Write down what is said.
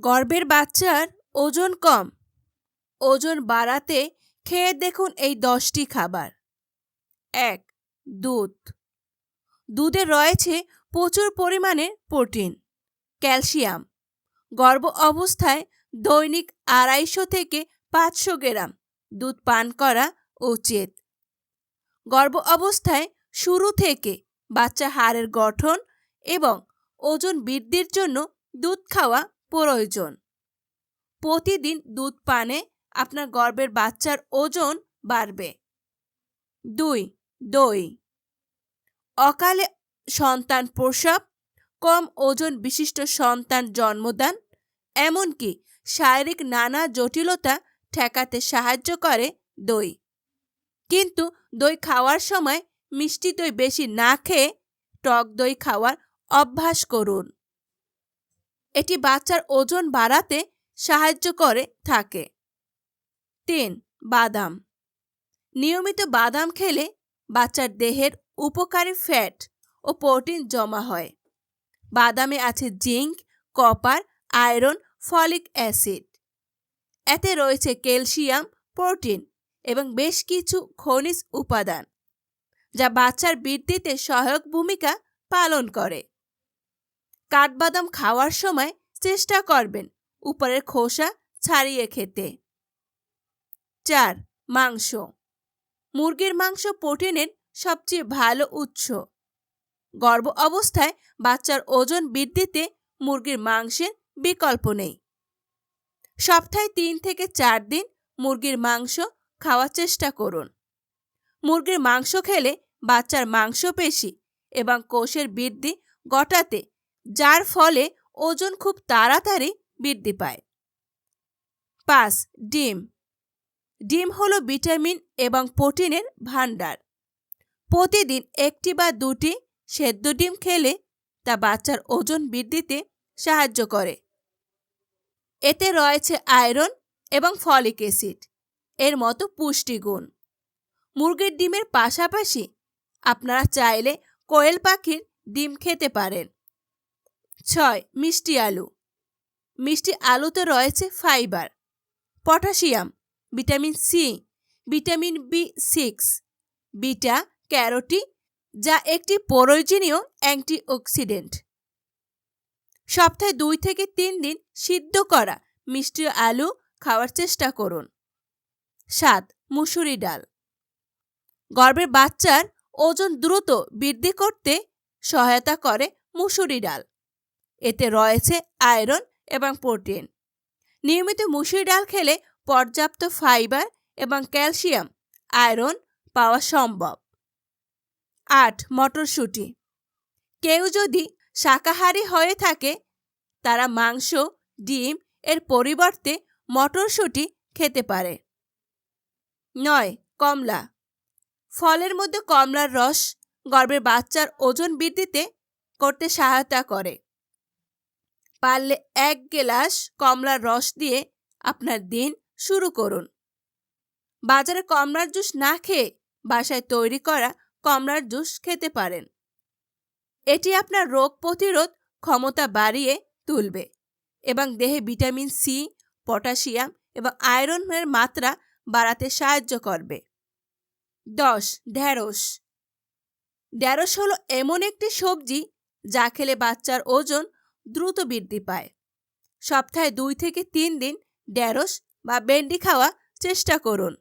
গর্ভের বাচ্চার ওজন কম। ওজন বাড়াতে খেয়ে দেখুন এই দশটি খাবার। এক, দুধ। দুধে রয়েছে প্রচুর পরিমাণে প্রোটিন, ক্যালসিয়াম। গর্ভ অবস্থায় দৈনিক আড়াইশো থেকে পাঁচশো গ্রাম দুধ পান করা উচিত। গর্ভ অবস্থায় শুরু থেকে বাচ্চা হাড়ের গঠন এবং ওজন বৃদ্ধির জন্য দুধ খাওয়া প্রয়োজন। প্রতিদিন দুধ পানে আপনার গর্ভের বাচ্চার ওজন বাড়বে। দুই, দই। অকালে সন্তান প্রসব, কম ওজন বিশিষ্ট সন্তান জন্মদান, এমনকি শারীরিক নানা জটিলতা ঠেকাতে সাহায্য করে দই। কিন্তু দই খাওয়ার সময় মিষ্টি দই বেশি না খেয়ে টক দই খাওয়ার অভ্যাস করুন। এটি বাচ্চার ওজন বাড়াতে সাহায্য করে, থাকে। তিন, বাদাম। নিয়মিত বাদাম খেলে বাচ্চার দেহের উপকারী ফ্যাট ও প্রোটিন জমা হয়। বাদামে আছে zinc copper, iron, folic acid. এতে রয়েছে ক্যালসিয়াম, প্রোটিন এবং বেশ কিছু খনিজ উপাদান, যা বাচ্চার বৃদ্ধিতে সহায়ক ভূমিকা পালন করে। কাঠবাদাম খাওয়ার সময় চেষ্টা করবেন উপরের খোসা ছাড়িয়ে খেতে। চার, মাংস। মুরগির মাংস প্রোটিনের সবচেয়ে ভালো উৎস। গর্ভ অবস্থায় বাচ্চার ওজন বৃদ্ধিতে মুরগির মাংসের বিকল্প নেই। সপ্তাহে তিন থেকে চার দিন মুরগির মাংস খাওয়ার চেষ্টা করুন। মুরগির মাংস খেলে বাচ্চার মাংসপেশি এবং কোষের বৃদ্ধি ঘটাতে যার ফলে ওজন খুব তাড়াতাড়ি বৃদ্ধি পায়। পাঁচ, ডিম। ডিম হলো ভিটামিন এবং প্রোটিনের ভাণ্ডার। প্রতিদিন একটি বা দুটি সেদ্ধ ডিম খেলে তা বাচ্চার ওজন বৃদ্ধিতে সাহায্য করে। এতে রয়েছে আয়রন এবং ফলিক অ্যাসিড, এর মতো পুষ্টিগুণ। মুরগির ডিমের পাশাপাশি আপনারা চাইলে কোয়েল পাখির ডিম খেতে পারেন। ছয়, মিষ্টি আলু। মিষ্টি আলুতে রয়েছে fibre, potassium, vitamin C, vitamin B six, beta carotene যা একটি প্রয়োজনীয় অ্যান্টিঅক্সিডেন্ট। সপ্তাহে দুই থেকে তিন দিন সিদ্ধ করা মিষ্টি আলু খাওয়ার চেষ্টা করুন। সাত, মুসুরি ডাল। গর্ভের বাচ্চার ওজন দ্রুত বৃদ্ধি করতে সহায়তা করে মুসুরি ডাল। এতে রয়েছে আয়রন এবং প্রোটিন। নিয়মিত মুসুরি ডাল খেলে পর্যাপ্ত ফাইবার এবং ক্যালসিয়াম, আয়রন পাওয়া সম্ভব। আট, মটরশুঁটি। কেউ যদি শাকাহারী হয়ে থাকে, তারা মাংস, ডিম এর পরিবর্তে মটরশুঁটি খেতে পারে। নয়, কমলা। ফলের মধ্যে কমলার রস গর্ভের বাচ্চার ওজন বৃদ্ধিতে করতে সহায়তা করে। পারলে এক গেলাস কমলার রস দিয়ে আপনার দিন শুরু করুন। বাজারে কমলার জুস না খেয়ে বাসায় তৈরি করা কমলার জুস খেতে পারেন। এটি আপনার রোগ প্রতিরোধ ক্ষমতা বাড়িয়ে তুলবে এবং দেহে ভিটামিন সি, পটাশিয়াম এবং আয়রনের মাত্রা বাড়াতে সাহায্য করবে। দশ ঢ্যাঁড়স ঢ্যাঁড়স হলো এমন একটি সবজি যা খেলে বাচ্চার ওজন দ্রুত বৃদ্ধি পায়। সপ্তাহে দুই থেকে তিন দিন ঢ্যাঁড়স বা ভেন্ডি খাওয়া চেষ্টা করুন।